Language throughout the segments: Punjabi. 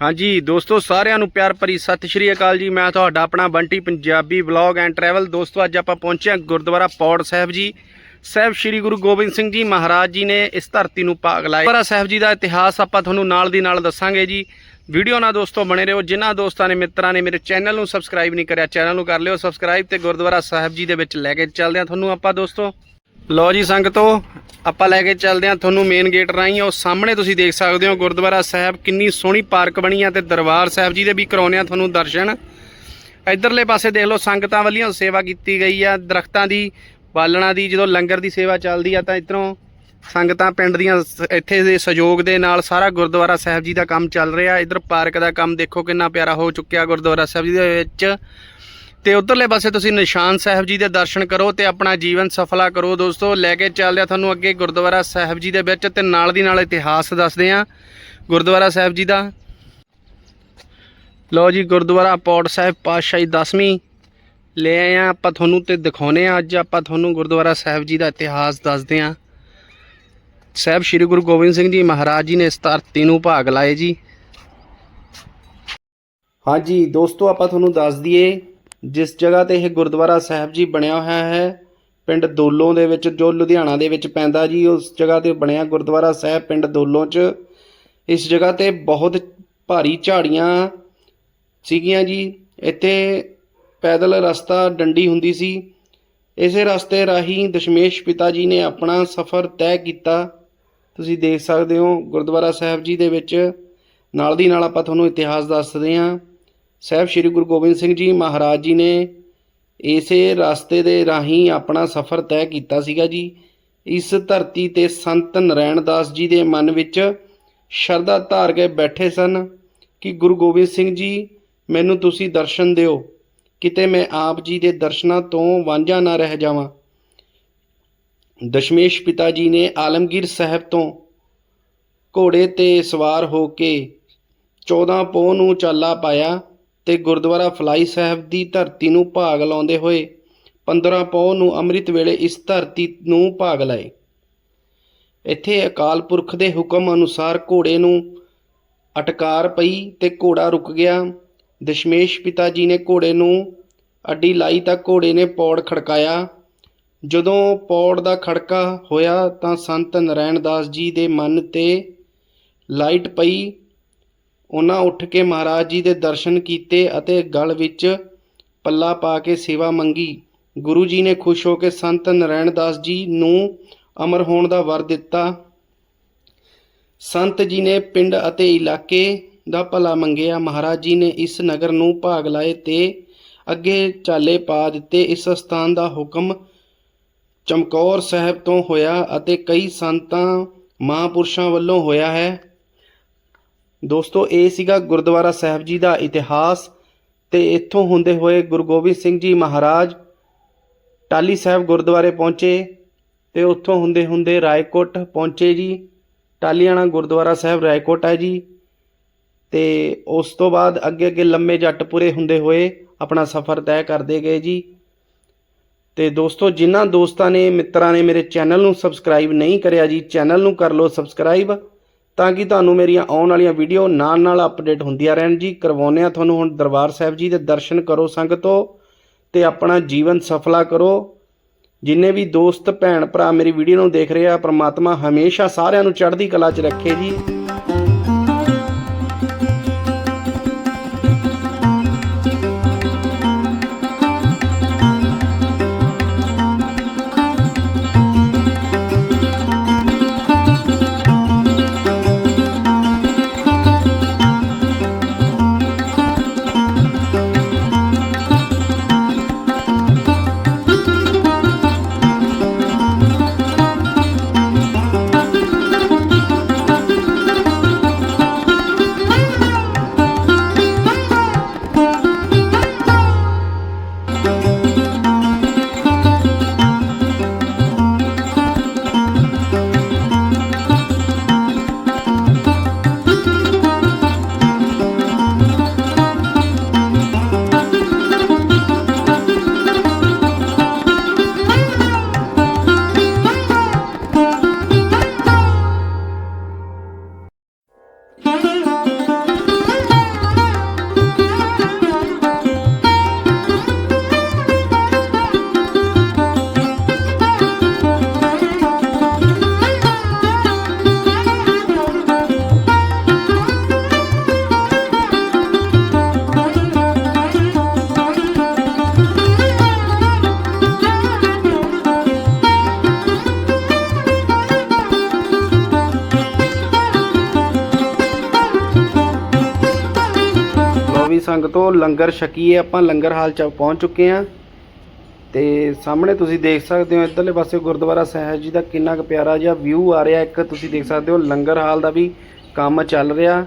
ਹਾਂਜੀ, ਦੋਸਤੋ, ਸਾਰਿਆਂ ਨੂੰ ਪਿਆਰ ਭਰੀ ਸਤਿ ਸ਼੍ਰੀ ਅਕਾਲ ਜੀ। ਮੈਂ ਤੁਹਾਡਾ ਆਪਣਾ Bunty Punjabi vlog and travel ਦੋਸਤੋ, ਅੱਜ ਆਪਾਂ ਪਹੁੰਚੇ ਹਾਂ ਗੁਰਦੁਆਰਾ ਪੌੜ ਸਾਹਿਬ ਜੀ। ਸਾਹਿਬ ਸ਼੍ਰੀ ਗੁਰੂ ਗੋਬਿੰਦ ਸਿੰਘ ਜੀ ਮਹਾਰਾਜ ਜੀ ਨੇ ਇਸ ਧਰਤੀ ਨੂੰ ਭਾਗ ਲਾਇਆ। ਗੁਰਦੁਆਰਾ ਸਾਹਿਬ ਜੀ ਦਾ ਇਤਿਹਾਸ ਆਪਾਂ ਤੁਹਾਨੂੰ ਨਾਲ ਦੀ ਨਾਲ ਦੱਸਾਂਗੇ ਜੀ। ਵੀਡੀਓ ਨਾਲ ਦੋਸਤੋ ਬਣੇ ਰਹੋ। ਜਿਨ੍ਹਾਂ ਦੋਸਤਾਂ ਨੇ, ਮਿੱਤਰਾਂ ਨੇ ਮੇਰੇ ਚੈਨਲ ਨੂੰ ਸਬਸਕ੍ਰਾਈਬ ਨਹੀਂ ਕਰਿਆ, ਚੈਨਲ ਨੂੰ ਕਰ ਲਿਓ। ਸਬਸਕ੍ਰਾਈਬ ਤੇ ਗੁਰਦੁਆਰਾ ਸਾਹਿਬ ਜੀ ਦੇ ਵਿੱਚ ਲੈ ਕੇ ਚੱਲਦੇ ਹਾਂ ਤੁਹਾਨੂੰ ਆਪਾਂ ਦੋਸਤੋ। ਲੋ ਜੀ ਸੰਗਤੋ ਆਪਾਂ ਲੈ ਕੇ ਚੱਲਦੇ ਹਾਂ ਤੁਹਾਨੂੰ ਮੇਨ ਗੇਟ ਰਾਹੀਂ। ਉਹ ਸਾਹਮਣੇ ਤੁਸੀਂ ਦੇਖ ਸਕਦੇ ਹੋ ਗੁਰਦੁਆਰਾ ਸਾਹਿਬ, ਕਿੰਨੀ ਸੋਹਣੀ ਪਾਰਕ ਬਣੀ ਆ ਤੇ ਦਰਬਾਰ ਸਾਹਿਬ ਜੀ ਦੇ ਵੀ ਕਰਾਉਣੇ ਆ ਤੁਹਾਨੂੰ ਦਰਸ਼ਨ। ਇਧਰਲੇ ਪਾਸੇ ਦੇਖ ਲਓ ਸੰਗਤਾਂ ਵੱਲੋਂ ਸੇਵਾ ਕੀਤੀ ਗਈ ਆ, ਦਰਖਤਾਂ ਦੀ, ਬਾਲਣਾ ਦੀ, ਜਦੋਂ ਲੰਗਰ ਦੀ ਸੇਵਾ ਚੱਲਦੀ ਆ ਤਾਂ ਇਧਰੋਂ ਸੰਗਤਾਂ ਪਿੰਡ ਦੀਆਂ ਇੱਥੇ ਦੇ ਸਹਿਯੋਗ ਦੇ ਨਾਲ ਸਾਰਾ ਗੁਰਦੁਆਰਾ ਸਾਹਿਬ ਜੀ ਦਾ ਕੰਮ ਚੱਲ ਰਿਹਾ। ਇਧਰ ਪਾਰਕ ਦਾ ਕੰਮ ਦੇਖੋ ਕਿੰਨਾ ਪਿਆਰਾ ਹੋ ਚੁੱਕਿਆ ਗੁਰਦੁਆਰਾ ਸਾਹਿਬ ਜੀ ਦੇ ਵਿੱਚ। ਤੇ ਉਧਰਲੇ ਪਾਸੇ ਤੁਸੀਂ ਨਿਸ਼ਾਨ ਸਾਹਿਬ ਜੀ ਦੇ ਦਰਸ਼ਨ ਕਰੋ ਤੇ ਆਪਣਾ ਜੀਵਨ ਸਫਲਾ ਕਰੋ ਦੋਸਤੋ। ਲੈ ਕੇ ਚੱਲਦੇ ਆ ਤੁਹਾਨੂੰ ਅੱਗੇ ਗੁਰਦੁਆਰਾ ਸਾਹਿਬ ਜੀ ਦੇ ਵਿੱਚ ਤੇ ਨਾਲ ਦੀ ਨਾਲ ਇਤਿਹਾਸ ਦੱਸਦੇ ਆ ਗੁਰਦੁਆਰਾ ਸਾਹਿਬ ਜੀ ਦਾ। ਲਓ ਜੀ, ਗੁਰਦੁਆਰਾ ਪੌੜ ਸਾਹਿਬ ਪਾਤਸ਼ਾਹੀ 10ਵੀਂ ਲੈ ਆਏ ਆ ਆਪਾਂ ਤੁਹਾਨੂੰ ਤੇ ਦਿਖਾਉਨੇ ਆ। ਅੱਜ ਆਪਾਂ ਤੁਹਾਨੂੰ ਗੁਰਦੁਆਰਾ ਸਾਹਿਬ ਜੀ ਦਾ ਇਤਿਹਾਸ ਦੱਸਦੇ ਆ। ਸਾਹਿਬ ਸ੍ਰੀ ਗੁਰੂ ਗੋਬਿੰਦ ਸਿੰਘ ਜੀ ਮਹਾਰਾਜ ਜੀ ਨੇ ਇਸ ਧਰਤੀ ਨੂੰ ਭਾਗ ਲਾਏ ਜੀ। ਹਾਂਜੀ, ਦੋਸਤੋ, ਆਪਾਂ ਤੁਹਾਨੂੰ ਦੱਸ ਦਈਏ ਜਿਸ ਜਗ੍ਹਾ ਤੇ ਇਹ ਗੁਰਦੁਆਰਾ ਸਾਹਿਬ ਜੀ ਬਣਿਆ ਹੋਇਆ ਹੈ, ਪਿੰਡ ਦੋਲੋਂ ਦੇ ਵਿੱਚ, ਜੋ ਲੁਧਿਆਣਾ ਦੇ ਵਿੱਚ ਪੈਂਦਾ ਜੀ, ਉਸ ਜਗ੍ਹਾ ਤੇ ਬਣਿਆ ਗੁਰਦੁਆਰਾ ਸਾਹਿਬ ਪਿੰਡ ਦੋਲੋਂ 'ਚ। ਇਸ ਜਗ੍ਹਾ ਤੇ ਬਹੁਤ ਭਾਰੀ ਝਾੜੀਆਂ ਸੀਗੀਆਂ ਜੀ। ਇੱਥੇ ਪੈਦਲ ਰਸਤਾ ਡੰਡੀ ਹੁੰਦੀ ਸੀ। ਇਸੇ ਰਸਤੇ ਰਾਹੀਂ ਦਸ਼ਮੇਸ਼ ਪਿਤਾ ਜੀ ਨੇ ਆਪਣਾ ਸਫ਼ਰ ਤੈਅ ਕੀਤਾ। ਤੁਸੀਂ ਦੇਖ ਸਕਦੇ ਹੋ ਗੁਰਦੁਆਰਾ ਸਾਹਿਬ ਜੀ ਦੇ ਵਿੱਚ। ਨਾਲ ਦੀ ਨਾਲ ਆਪਾਂ ਤੁਹਾਨੂੰ ਇਤਿਹਾਸ ਦੱਸਦੇ ਹਾਂ। ਸਾਹਿਬ ਸ੍ਰੀ ਗੁਰੂ ਗੋਬਿੰਦ ਸਿੰਘ ਜੀ ਮਹਾਰਾਜ ਜੀ ਨੇ ਇਸੇ ਰਸਤੇ ਦੇ ਰਾਹੀਂ ਆਪਣਾ ਸਫ਼ਰ ਤੈਅ ਕੀਤਾ ਸੀਗਾ ਜੀ। ਇਸ ਧਰਤੀ ਤੇ ਸੰਤ ਨਰੈਣ ਦਾਸ ਜੀ ਦੇ ਮਨ ਵਿੱਚ ਸ਼ਰਧਾ ਧਾਰ ਕੇ ਬੈਠੇ ਸਨ ਕਿ ਗੁਰੂ ਗੋਬਿੰਦ ਸਿੰਘ ਜੀ, ਮੈਨੂੰ ਤੁਸੀਂ ਦਰਸ਼ਨ ਦਿਓ। ਕਿਤੇ ਮੈਂ ਆਪ ਜੀ ਦੇ ਦਰਸ਼ਨਾਂ ਤੋਂ ਵਾਂਝਾ ਨਾ ਰਹਿ ਜਾਵਾਂ। ਦਸ਼ਮੇਸ਼ ਪਿਤਾ ਜੀ ਨੇ ਆਲਮਗੀਰ ਸਾਹਿਬ ਤੋਂ ਘੋੜੇ ਤੇ ਸਵਾਰ ਹੋ ਕੇ 14 ਪੋਹ ਨੂੰ ਚਾਲਾ ਪਾਇਆ। ਤੇ ਗੁਰਦੁਆਰਾ ਫਲਾਈ ਸਾਹਿਬ ਦੀ ਧਰਤੀ ਨੂੰ ਭਾਗ ਲਾਉਂਦੇ ਹੋਏ 15 ਪੌ ਨੂੰ ਅੰਮ੍ਰਿਤ ਵੇਲੇ ਇਸ ਧਰਤੀ ਨੂੰ ਭਾਗ ਲਾਏ। ਇੱਥੇ ਅਕਾਲ ਪੁਰਖ ਦੇ ਹੁਕਮ ਅਨੁਸਾਰ ਘੋੜੇ ਨੂੰ ਅਟਕਾਰ ਪਈ ਤੇ ਘੋੜਾ ਰੁਕ ਗਿਆ। ਦਸ਼ਮੇਸ਼ ਪਿਤਾ ਜੀ ਨੇ ਘੋੜੇ ਨੂੰ ਅੱਡੀ ਲਾਈ ਤਾਂ ਘੋੜੇ ਨੇ ਪੌੜ ਖੜਕਾਇਆ। ਜਦੋਂ ਪੌੜ ਦਾ ਖੜਕਾ ਹੋਇਆ ਤਾਂ ਸੰਤ ਨਰੈਣ ਦਾਸ ਜੀ ਦੇ ਮਨ ਤੇ ਲਾਈਟ ਪਈ ਉਹਨਾਂ ਉੱਠ ਕੇ ਮਹਾਰਾਜ ਜੀ ਦੇ ਦਰਸ਼ਨ ਕੀਤੇ ਅਤੇ ਗਲ ਵਿੱਚ ਪੱਲਾ ਪਾ ਕੇ ਸੇਵਾ ਮੰਗੀ। ਗੁਰੂ ਜੀ ਨੇ ਖੁਸ਼ ਹੋ ਕੇ ਸੰਤ ਨਰੈਣ ਦਾਸ ਜੀ ਨੂੰ ਅਮਰ ਹੋਣ ਦਾ ਵਰ ਦਿੱਤਾ। ਸੰਤ ਜੀ ਨੇ ਪਿੰਡ ਅਤੇ ਇਲਾਕੇ ਦਾ ਭਲਾ ਮੰਗਿਆ। ਮਹਾਰਾਜ ਜੀ ਨੇ ਇਸ ਨਗਰ ਨੂੰ ਭਾਗ ਲਾਏ ਤੇ ਅੱਗੇ ਚਾਲੇ ਪਾ ਦਿੱਤੇ। ਇਸ ਸਥਾਨ ਦਾ ਹੁਕਮ ਚਮਕੌਰ ਸਾਹਿਬ ਤੋਂ ਹੋਇਆ ਅਤੇ ਕਈ ਸੰਤਾਂ ਮਹਾਂਪੁਰਸ਼ਾਂ ਵੱਲੋਂ ਹੋਇਆ ਹੈ। ਦੋਸਤੋ, ਇਹ ਸੀਗਾ ਗੁਰਦੁਆਰਾ ਸਾਹਿਬ ਜੀ ਦਾ ਇਤਿਹਾਸ ਤੇ ਇੱਥੋਂ ਹੁੰਦੇ ਹੋਏ ਗੁਰੂ ਗੋਬਿੰਦ ਸਿੰਘ ਜੀ ਮਹਾਰਾਜ ਟਾਲੀ ਸਾਹਿਬ ਗੁਰਦੁਆਰੇ ਪਹੁੰਚੇ ਤੇ ਉੱਥੋਂ ਹੁੰਦੇ ਹੁੰਦੇ ਰਾਏਕੋਟ ਪਹੁੰਚੇ ਜੀ। ਟਾਲੀਆਣਾ ਗੁਰਦੁਆਰਾ ਸਾਹਿਬ ਰਾਏਕੋਟ ਹੈ ਜੀ ਤੇ ਉਸ ਤੋਂ ਬਾਅਦ ਅੱਗੇ ਅੱਗੇ ਲੰਮੇ ਜੱਟ ਪੂਰੇ ਹੁੰਦੇ ਹੋਏ ਆਪਣਾ ਸਫ਼ਰ ਤੈਅ ਕਰਦੇ ਗਏ ਜੀ। ਤੇ ਦੋਸਤੋ, ਜਿਨ੍ਹਾਂ ਦੋਸਤਾਂ ਨੇ, ਮਿੱਤਰਾਂ ਨੇ ਮੇਰੇ ਚੈਨਲ ਨੂੰ ਸਬਸਕ੍ਰਾਈਬ ਨਹੀਂ ਕਰਿਆ ਜੀ, ਚੈਨਲ ਨੂੰ ਕਰ ਲਓ ਸਬਸਕ੍ਰਾਈਬ ਤਾਂ ਕਿ ਤੁਹਾਨੂੰ ਮੇਰੀਆਂ ਆਉਣ ਵਾਲੀਆਂ ਵੀਡੀਓ ਨਾਲ ਨਾਲ ਅਪਡੇਟ ਹੁੰਦੀਆਂ ਰਹਿਣ ਜੀ। ਕਰਵਾਉਂਦੇ ਆ ਤੁਹਾਨੂੰ ਹੁਣ ਦਰਬਾਰ ਸਾਹਿਬ ਜੀ ਦੇ ਦਰਸ਼ਨ ਕਰੋ ਸੰਗਤੋ ਤੇ ਆਪਣਾ ਜੀਵਨ ਸਫਲਾ ਕਰੋ। ਜਿੰਨੇ ਵੀ ਦੋਸਤ, ਭੈਣ, ਭਰਾ ਮੇਰੀ ਵੀਡੀਓ ਨੂੰ ਦੇਖ ਰਹੇ ਆ, ਪ੍ਰਮਾਤਮਾ ਹਮੇਸ਼ਾ ਸਾਰਿਆਂ ਨੂੰ ਚੜ੍ਹਦੀ ਕਲਾ 'ਚ ਰੱਖੇ ਜੀ। ਸੰਗਤੋ ਲੰਗਰ ਛਕੀਏ, ਆਪਾਂ ਲੰਗਰ ਹਾਲ ਚ ਪਹੁੰਚ ਚੁੱਕੇ ਹਾਂ। ਤੇ ਸਾਹਮਣੇ ਤੁਸੀਂ ਦੇਖ ਸਕਦੇ ਹੋ, ਇੱਧਰਲੇ ਪਾਸੇ ਗੁਰਦੁਆਰਾ ਸਾਹਿਬ ਜੀ ਦਾ ਕਿੰਨਾ ਕੁ ਪਿਆਰਾ ਜਿਹਾ ਵਿਊ ਆ ਰਿਹਾ। ਇੱਕ ਤੁਸੀਂ ਦੇਖ ਸਕਦੇ ਹੋ, ਲੰਗਰ ਹਾਲ ਦਾ ਵੀ ਕੰਮ ਚੱਲ ਰਿਹਾ।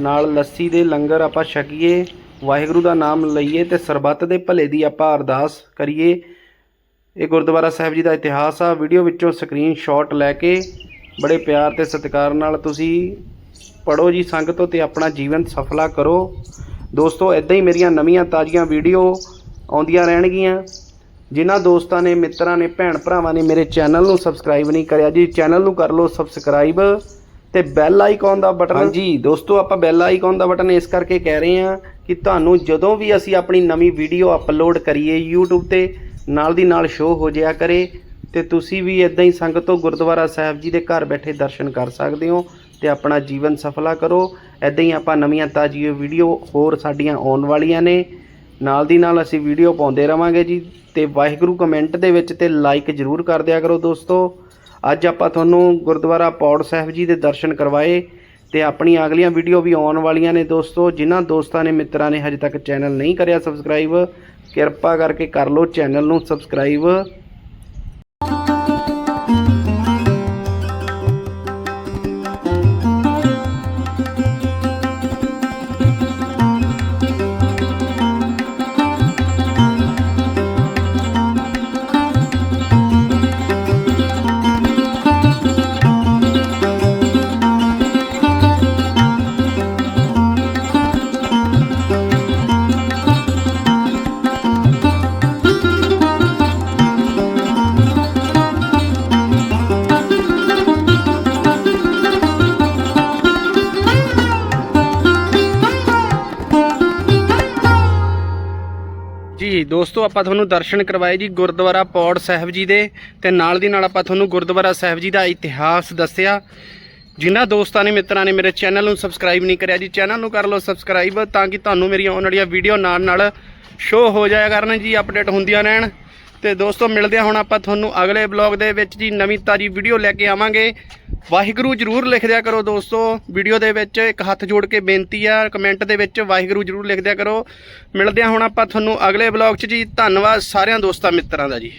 ਨਾਲ ਲੱਸੀ ਦੇ ਲੰਗਰ ਆਪਾਂ ਛਕੀਏ, ਵਾਹਿਗੁਰੂ ਦਾ ਨਾਮ ਲਈਏ ਤੇ ਸਰਬੱਤ ਦੇ ਭਲੇ ਦੀ ਆਪਾਂ ਅਰਦਾਸ ਕਰੀਏ। ਇਹ ਗੁਰਦੁਆਰਾ ਸਾਹਿਬ ਜੀ ਦਾ ਇਤਿਹਾਸ ਆ, ਵੀਡੀਓ ਵਿੱਚੋਂ ਸਕਰੀਨਸ਼ਾਟ ਲੈ ਕੇ ਬੜੇ ਪਿਆਰ ਤੇ ਸਤਿਕਾਰ ਨਾਲ ਤੁਸੀਂ ਪੜੋ ਜੀ ਸੰਗਤੋ ਤੇ ਆਪਣਾ ਜੀਵਨ ਸਫਲਾ ਕਰੋ। ਦੋਸਤੋ ਇਦਾਂ ਹੀ ਮੇਰੀਆਂ ਨਵੀਆਂ ਤਾਜ਼ੀਆਂ ਵੀਡੀਓ ਆਉਂਦੀਆਂ ਰਹਿਣਗੀਆਂ। ਜਿਨ੍ਹਾਂ ਦੋਸਤਾਂ ਨੇ ਮਿੱਤਰਾਂ ਨੇ ਭੈਣ ਭਰਾਵਾਂ ਨੇ ਮੇਰੇ ਚੈਨਲ ਨੂੰ ਸਬਸਕ੍ਰਾਈਬ ਨਹੀਂ ਕਰਿਆ ਜੀ ਚੈਨਲ ਨੂੰ ਕਰ ਲਓ ਸਬਸਕ੍ਰਾਈਬ ਤੇ ਬੈਲ ਆਈਕਨ ਦਾ ਬਟਨ। ਹਾਂਜੀ। ਦੋਸਤੋ ਆਪਾਂ ਬੈਲ ਆਈਕਨ ਦਾ ਬਟਨ ਇਸ ਕਰਕੇ ਕਹਿ ਰਹੇ ਹਾਂ ਕਿ ਤੁਹਾਨੂੰ ਜਦੋਂ ਵੀ ਅਸੀਂ ਆਪਣੀ ਨਵੀਂ ਵੀਡੀਓ ਅਪਲੋਡ ਕਰੀਏ YouTube ਤੇ ਨਾਲ ਦੀ ਨਾਲ ਸ਼ੋਅ ਹੋ ਜਾਇਆ ਕਰੇ ਤੇ ਤੁਸੀਂ ਵੀ ਇਦਾਂ ਹੀ ਸੰਗਤੋਂ ਗੁਰਦੁਆਰਾ ਸਾਹਿਬ ਜੀ ਦੇ ਘਰ ਬੈਠੇ ਦਰਸ਼ਨ ਕਰ ਸਕਦੇ ਹੋ ਤੇ ਆਪਣਾ ਜੀਵਨ ਸਫਲਾ ਕਰੋ। ਇਦਾਂ ਹੀ ਆਪਾਂ ਨਵੀਆਂ ਤਾਜ਼ੀਆਂ ਵੀਡੀਓ ਹੋਰ ਸਾਡੀਆਂ ਆਉਣ ਵਾਲੀਆਂ ਨੇ। ਨਾਲ ਦੀ ਨਾਲ ਅਸੀਂ ਵੀਡੀਓ ਪਾਉਂਦੇ ਰਵਾਂਗੇ ਜੀ ਤੇ ਵਾਹਿਗੁਰੂ ਕਮੈਂਟ ਦੇ ਵਿੱਚ ਤੇ ਲਾਈਕ ਜਰੂਰ ਕਰ ਦਿਆ ਕਰੋ ਦੋਸਤੋ। ਅੱਜ ਆਪਾਂ ਤੁਹਾਨੂੰ ਗੁਰਦੁਆਰਾ ਪੌੜ ਸਾਹਿਬ ਜੀ ਦੇ ਦਰਸ਼ਨ ਕਰਵਾਏ ਤੇ ਆਪਣੀਆਂ ਅਗਲੀਆਂ ਵੀਡੀਓ ਵੀ ਆਉਣ ਵਾਲੀਆਂ ਨੇ ਦੋਸਤੋ। ਜਿਨ੍ਹਾਂ ਦੋਸਤਾਂ ਨੇ, ਮਿੱਤਰਾਂ ਨੇ ਹਜੇ ਤੱਕ ਚੈਨਲ ਨਹੀਂ ਕਰਿਆ ਸਬਸਕ੍ਰਾਈਬ ਕਿਰਪਾ ਕਰਕੇ ਕਰ ਲਓ ਚੈਨਲ ਨੂੰ ਸਬਸਕ੍ਰਾਈਬ ਜੀ, ਦੋਸਤੋ, ਆਪਾਂ ਤੁਹਾਨੂੰ ਦਰਸ਼ਨ ਕਰਵਾਏ ਜੀ ਗੁਰਦੁਆਰਾ ਪੌੜ ਸਾਹਿਬ ਜੀ ਦੇ ਤੇ ਨਾਲ ਦੀ ਨਾਲ ਆਪਾਂ ਤੁਹਾਨੂੰ ਗੁਰਦੁਆਰਾ ਸਾਹਿਬ ਜੀ ਦਾ ਇਤਿਹਾਸ ਦੱਸਿਆ। ਜਿਨ੍ਹਾਂ ਦੋਸਤਾਂ ਨੇ, ਮਿੱਤਰਾਂ ਨੇ ਮੇਰੇ ਚੈਨਲ ਨੂੰ ਸਬਸਕ੍ਰਾਈਬ ਨਹੀਂ ਕਰਿਆ ਜੀ, ਚੈਨਲ ਨੂੰ ਕਰ ਲਓ ਸਬਸਕ੍ਰਾਈਬ ਤਾਂ ਕਿ ਤੁਹਾਨੂੰ ਮੇਰੀਆਂ ਆਉਣ ਵਾਲੀਆਂ ਵੀਡੀਓ ਨਾਲ ਨਾਲ ਸ਼ੋ ਹੋ ਜਾਇਆ ਕਰਨ ਜੀ ਅਪਡੇਟ ਹੁੰਦੀਆਂ ਰਹਿਣ। ਤੇ ਦੋਸਤੋ, ਮਿਲਦੇ ਹਾਂ ਹੁਣ ਆਪਾਂ ਤੁਹਾਨੂੰ ਅਗਲੇ ਬਲੌਗ ਦੇ ਵਿੱਚ ਜੀ, ਨਵੀਂ ਤਾਜੀ ਵੀਡੀਓ ਲੈ ਕੇ ਆਵਾਂਗੇ। ਵਾਹਿਗੁਰੂ ਜਰੂਰ ਲਿਖ ਦਿਆ ਕਰੋ ਦੋਸਤੋ। ਵੀਡੀਓ ਦੇ ਵਿੱਚ ਇੱਕ ਹੱਥ ਜੋੜ ਕੇ ਬੇਨਤੀ ਆ, ਕਮੈਂਟ ਦੇ ਵਿੱਚ ਵਾਹਿਗੁਰੂ ਜਰੂਰ ਲਿਖ ਦਿਆ ਕਰੋ। ਮਿਲਦੇ ਹਾਂ ਹੁਣ ਆਪਾਂ ਤੁਹਾਨੂੰ ਅਗਲੇ ਬਲੌਗ 'ਚ ਜੀ। ਧੰਨਵਾਦ ਸਾਰਿਆਂ ਦੋਸਤਾਂ ਮਿੱਤਰਾਂ ਦਾ ਜੀ।